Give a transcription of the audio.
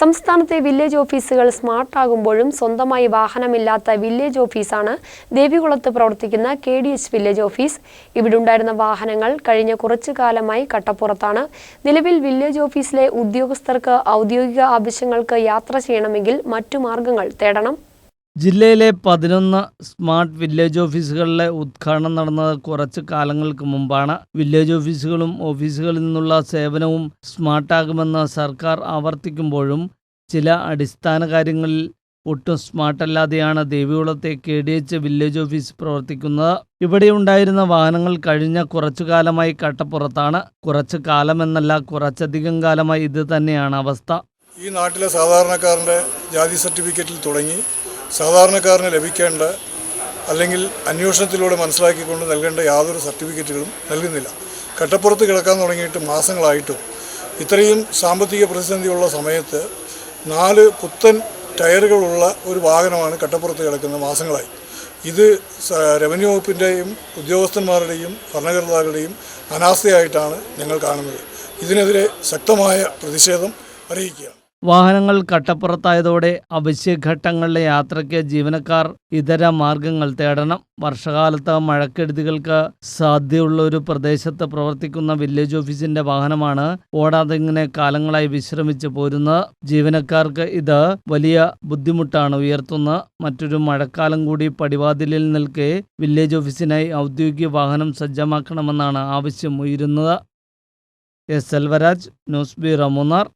സംസ്ഥാനത്തെ വില്ലേജ് ഓഫീസുകൾ സ്മാർട്ടാകുമ്പോഴും സ്വന്തമായി വാഹനമില്ലാത്ത വില്ലേജ് ഓഫീസാണ് ദേവികുളത്ത് പ്രവർത്തിക്കുന്ന K D H village office ഇവിടെ ഉണ്ടായിരുന്ന വാഹനങ്ങൾ കഴിഞ്ഞ കുറച്ചു കാലമായി കട്ടപ്പുറത്താണ്. നിലവിൽ വില്ലേജ് ഓഫീസിലെ ഉദ്യോഗസ്ഥർക്ക് ഔദ്യോഗിക ആവശ്യങ്ങൾക്ക് യാത്ര ചെയ്യണമെങ്കിൽ മറ്റു മാർഗങ്ങൾ തേടണം. ജില്ലയിലെ പതിനൊന്ന് സ്മാർട്ട് വില്ലേജ് ഓഫീസുകളിലെ ഉദ്ഘാടനം നടന്നത് കുറച്ച് കാലങ്ങൾക്ക് മുമ്പാണ്. വില്ലേജ് ഓഫീസുകളും ഓഫീസുകളിൽ നിന്നുള്ള സേവനവും സ്മാർട്ടാകുമെന്ന് സർക്കാർ ആവർത്തിക്കുമ്പോഴും ചില അടിസ്ഥാന കാര്യങ്ങളിൽ ഒട്ടും സ്മാർട്ടല്ലാതെയാണ് ദേവികുളത്തെ K D H village office പ്രവർത്തിക്കുന്നത്. ഇവിടെ ഉണ്ടായിരുന്ന വാഹനങ്ങൾ കഴിഞ്ഞ കുറച്ചു കാലമായി കട്ടപ്പുറത്താണ്. കുറച്ചു കാലമെന്നല്ല കുറച്ചധികം കാലമായി ഇത് തന്നെയാണ് അവസ്ഥ. ഈ നാട്ടിലെ സാധാരണക്കാരന്റെ ജാതി സർട്ടിഫിക്കറ്റിൽ തുടങ്ങി. സാധാരണക്കാരന് ലഭിക്കേണ്ട അല്ലെങ്കിൽ അന്വേഷണത്തിലൂടെ മനസ്സിലാക്കിക്കൊണ്ട് നൽകേണ്ട യാതൊരു സർട്ടിഫിക്കറ്റുകളും നൽകുന്നില്ല. കട്ടപ്പുറത്ത് കിടക്കാൻ തുടങ്ങിയിട്ട് മാസങ്ങളായിട്ടും ഇത്രയും സാമ്പത്തിക പ്രതിസന്ധിയുള്ള സമയത്ത് നാല് പുത്തൻ ടയറുകളുള്ള ഒരു വാഹനമാണ് കട്ടപ്പുറത്ത് കിടക്കുന്ന മാസങ്ങളായി. ഇത് റവന്യൂ വകുപ്പിന്റെയും ഉദ്യോഗസ്ഥന്മാരുടെയും ഭരണകർത്താക്കളുടെയും അനാസ്ഥയായിട്ടാണ് ഞങ്ങൾ കാണുന്നത്. ഇതിനെതിരെ ശക്തമായ പ്രതിഷേധം അറിയിക്കുകയാണ്. വാഹനങ്ങൾ കട്ടപ്പുറത്തായതോടെ അവശ്യഘട്ടങ്ങളിലെ യാത്രയ്ക്ക് ജീവനക്കാർ ഇതര മാർഗങ്ങൾ തേടണം. വർഷകാലത്ത് മഴക്കെടുതികൾക്ക് സാധ്യതയുള്ള ഒരു പ്രദേശത്ത് പ്രവർത്തിക്കുന്ന വില്ലേജ് ഓഫീസിന്റെ വാഹനമാണ് ഓടാതെ ഇങ്ങനെ കാലങ്ങളായി വിശ്രമിച്ച് പോരുന്നത്. ജീവനക്കാർക്ക് ഇത് വലിയ ബുദ്ധിമുട്ടാണ് ഉയർത്തുന്നത്. മറ്റൊരു മഴക്കാലം കൂടി പടിവാതിലിൽ നിൽക്കെ വില്ലേജ് ഓഫീസിനായി ഔദ്യോഗിക വാഹനം സജ്ജമാക്കണമെന്നാണ് ആവശ്യം ഉയരുന്നത്. S. Selvaraj news bureau Munnar.